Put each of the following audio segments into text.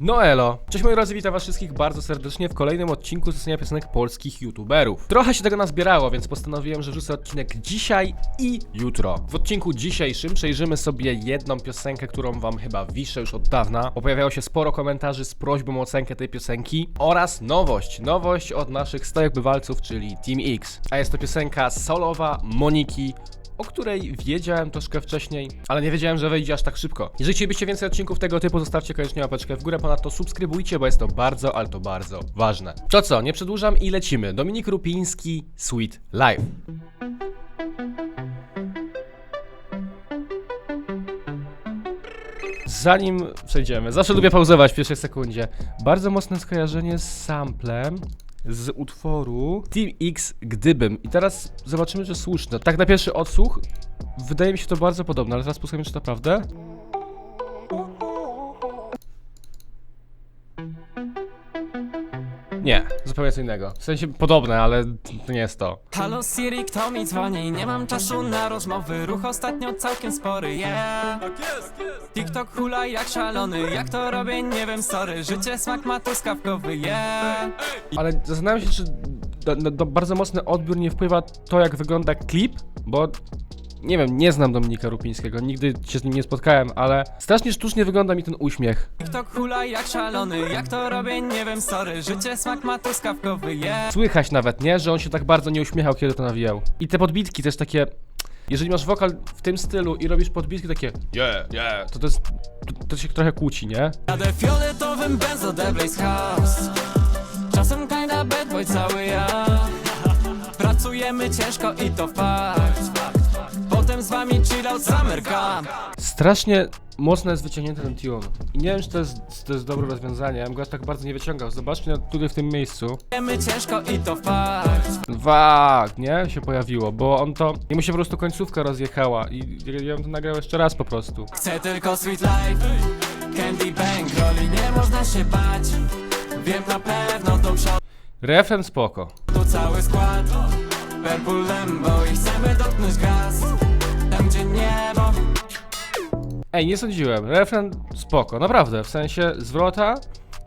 No elo! Cześć moi drodzy, witam was wszystkich bardzo serdecznie w kolejnym odcinku zestawienia piosenek polskich youtuberów. Trochę się tego nazbierało, więc postanowiłem, że wrzucę odcinek dzisiaj i jutro. W odcinku dzisiejszym przejrzymy sobie jedną piosenkę, którą wam chyba wiszę już od dawna. Pojawiało się sporo komentarzy z prośbą o ocenkę tej piosenki oraz nowość, nowość od naszych stałych bywalców, czyli Team X. A jest to piosenka solowa Moniki o której wiedziałem troszkę wcześniej, ale nie wiedziałem, że wejdzie aż tak szybko. Jeżeli chcielibyście więcej odcinków tego typu, zostawcie koniecznie łapeczkę w górę, ponadto subskrybujcie, bo jest to bardzo, ale to bardzo ważne. To co, nie przedłużam i lecimy. Dominik Rupiński, Sweet Life. Zanim przejdziemy, zawsze lubię pauzować w pierwszej sekundzie. Bardzo mocne skojarzenie z samplem z utworu Team X Gdybym. I teraz zobaczymy, czy słuszne. Tak na pierwszy odsłuch wydaje mi się to bardzo podobne, ale teraz posłuchajmy, czy to Nie, zupełnie co innego. W sensie podobne, ale to nie jest to. Halo Siri, kto mi dzwoni? Nie mam czasu na rozmowy, ruch ostatnio całkiem spory, yeah TikTok hula jak szalony, jak to robię nie wiem, sorry Życie smak ma truskawkowy, yeah Ale zastanawiam się, czy do, do, do bardzo mocny odbiór nie wpływa to, jak wygląda klip, bo nie wiem, nie znam Dominika Rupińskiego, nigdy się z nim nie spotkałem, ale strasznie sztucznie wygląda mi ten uśmiech. TikTok hula jak szalony, jak to robię nie wiem, sorry Życie smak ma truskawkowy, yeah Słychać nawet, nie? Że on się tak bardzo nie uśmiechał, kiedy to nawijał. I te podbitki też takie... Jeżeli masz wokal w tym stylu i robisz podbitki takie yeah, yeah, to to jest... To, to się trochę kłóci, nie? Jadę fioletowym benzo The Blaze House Czasem kinda bad boy cały ja Pracujemy ciężko i to fakt Potem z wami chill out summer camp Strasznie mocno jest wyciągnięty ten tune. I nie wiem, czy to jest, to jest dobre rozwiązanie. Ja bym go aż tak bardzo nie wyciągał. Zobaczcie na- tutaj w tym miejscu. Pracujemy ciężko i to fakt Wak, nie? Się pojawiło, bo on to... I mu się po prostu końcówka rozjechała i ja- ja bym to nagrał jeszcze raz po prostu. Chcę tylko sweet life Candy bang, roli nie można się bać Wiem na pewno do przodu Refren spoko. cały skład Purple Lambo i chcemy dotknąć gaz Tam gdzie niebo Ej, nie sądziłem. Refren spoko, naprawdę. W sensie zwrota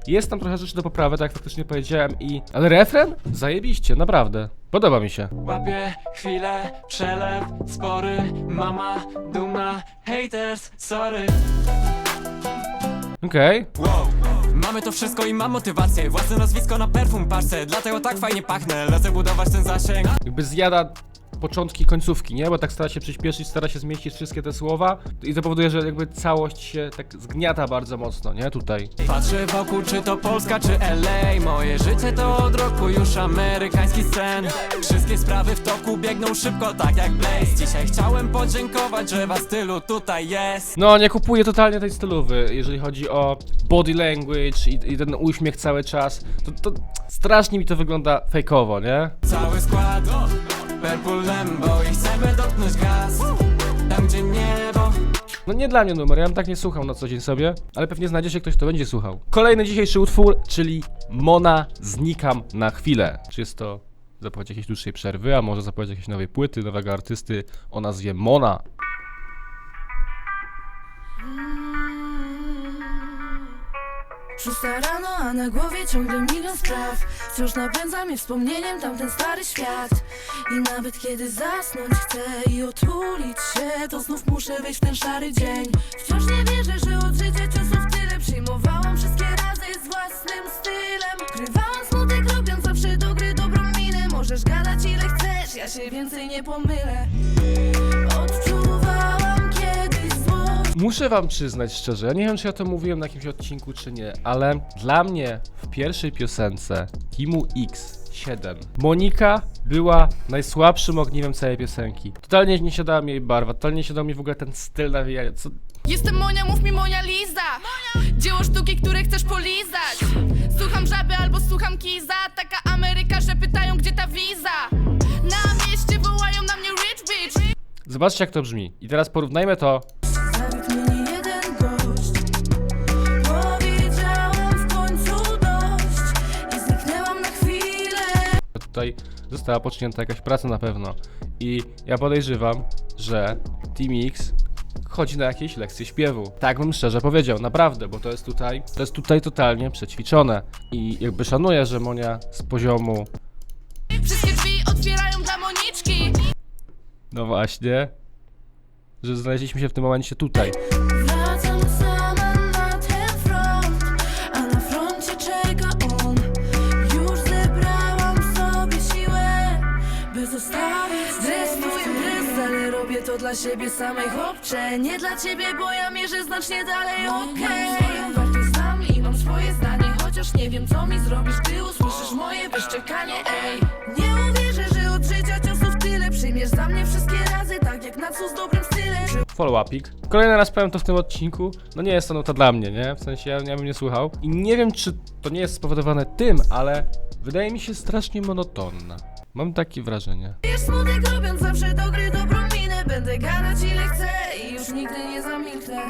jest tam trochę rzeczy do poprawy, tak jak faktycznie powiedziałem i... Ale refren? Zajebiście, naprawdę. Podoba mi się. Łapię chwilę, przelew, spory Mama, dumna, haters, sorry Okej. Wow. Mamy to wszystko i mam motywację Własne nazwisko na perfum parce Dlatego tak fajnie pachnę Lecę budować ten zasięg Jakby zjada początki końcówki, nie? Bo tak stara się przyspieszyć, stara się zmieścić wszystkie te słowa i to powoduje, że jakby całość się tak zgniata bardzo mocno, nie? Tutaj. Patrzę wokół, czy to Polska, czy LA Moje życie to od roku już amerykański scen Wszystkie sprawy w toku biegną szybko, tak jak Blaze Dzisiaj chciałem podziękować, że was tylu tutaj jest No, nie kupuję totalnie tej stylowy, jeżeli chodzi o body language i, i ten uśmiech cały czas. To, to strasznie mi to wygląda fejkowo, nie? Cały skład Purple Lambo i chcemy dotknąć gaz Tam gdzie niebo No nie dla mnie numer, ja bym tak nie słuchał na co dzień sobie, ale pewnie znajdzie się ktoś, kto będzie słuchał. Kolejny dzisiejszy utwór, czyli Mona Znikam na chwilę. Czy jest to zapowiedź jakiejś dłuższej przerwy, a może zapowiedź jakiejś nowej płyty, nowego artysty o nazwie Mona? Szósta rano, a na głowie ciągle milion spraw. Wciąż napędza mnie wspomnieniem tamten stary świat. I nawet kiedy zasnąć chcę i otulić się To znów muszę wejść w ten szary dzień. Wciąż nie wierzę, że od życia ciosów tyle Przyjmowałam. Wszystkie razy z własnym stylem. Ukrywałam smutek, robiąc zawsze do gry dobrą minę. Możesz gadać ile chcesz, ja się więcej nie pomylę. Złość Muszę wam przyznać szczerze, ja nie wiem czy ja to mówiłem na jakimś odcinku czy nie, ale dla mnie w pierwszej piosence Teamu X7 Monika była najsłabszym ogniwem całej piosenki. Totalnie nie siadała mi jej barwa, totalnie nie siadał mi w ogóle ten styl nawijania. Co, Jestem Monia, mów mi Monia Liza Dzieło sztuki, które chcesz polizać Słucham żaby albo słucham kiza Taka Ameryka, że pytają gdzie ta wiza Na mieście wołają na mnie rich bitch Zobaczcie jak to brzmi. I teraz porównajmy to tutaj została pocznięta jakaś praca na pewno. I ja podejrzewam, że Team X chodzi na jakieś lekcje śpiewu. Tak bym szczerze powiedział, naprawdę, bo to jest tutaj, to jest tutaj totalnie przećwiczone. I jakby szanuję, że Monia z poziomu, Wszystkie drzwi otwierają dla Moniczki no właśnie, że znaleźliśmy się w tym momencie tutaj. To dla siebie samej chłopcze. Nie dla ciebie, bo ja mierzę znacznie dalej, okej. Swoją wartość znam i mam swoje zdanie, chociaż nie wiem co mi zrobisz, gdy usłyszysz moje wyszczekanie, ej. Nie uwierzę, że od życia ciosów tyle przyjmiesz za mnie wszystkie razy, tak jak na co z dobrym stylem. Follow-upik. Kolejny raz powiem to w tym odcinku. No nie jest to nuta dla mnie, nie? W sensie ja, ja bym nie słuchał. I nie wiem, czy to nie jest spowodowane tym, ale wydaje mi się strasznie monotonna. Mam takie wrażenie. Wiesz smutek robiąc zawsze do gry dobrą Będę gadać ile chcę i już nigdy nie zamilknę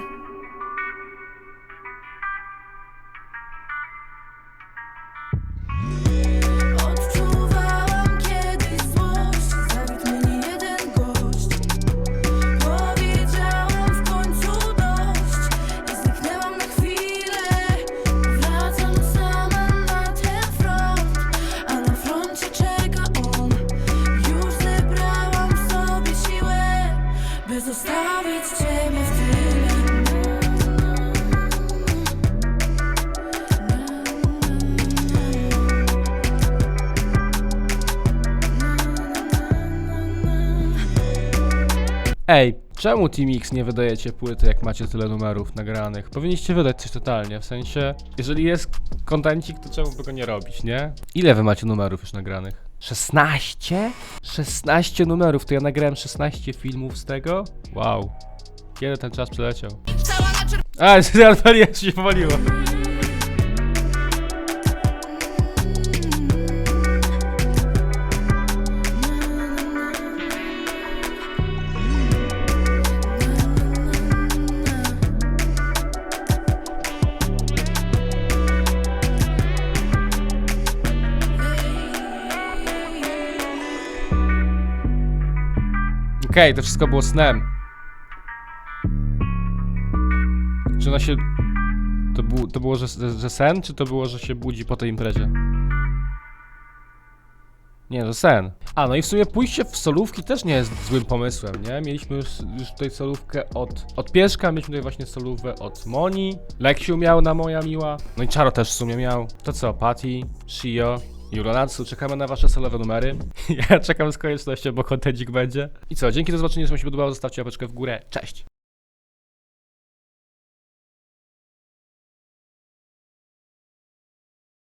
Ej, czemu Team X nie wydajecie płyty, jak macie tyle numerów nagranych? Powinniście wydać coś totalnie, w sensie, jeżeli jest kontencik, to czemu by go nie robić, nie? Ile wy macie numerów już nagranych? 16? 16 numerów, to ja nagrałem 16 filmów z tego? Wow. Kiedy ten czas przeleciał? A, się odpaliłem, się powaliło. Okej, to wszystko było snem. Czy ona się. To, był, to było, że, że sen, czy to było, że się budzi po tej imprezie? Nie, że sen. A, no i w sumie pójście w solówki też nie jest złym pomysłem, nie? Mieliśmy już, już tutaj solówkę od, od Pieszka, mieliśmy tutaj właśnie solówę od Moni, Leksiu miał na Moja Miła, no i Czaro też w sumie miał. To co, Patty, Shio, Juronatsu, czekamy na wasze solowe numery. Ja czekam z koniecznością, bo kontencik będzie. I co, dzięki za zobaczenie, jeśli wam się podobało, zostawcie łapeczkę w górę. Cześć!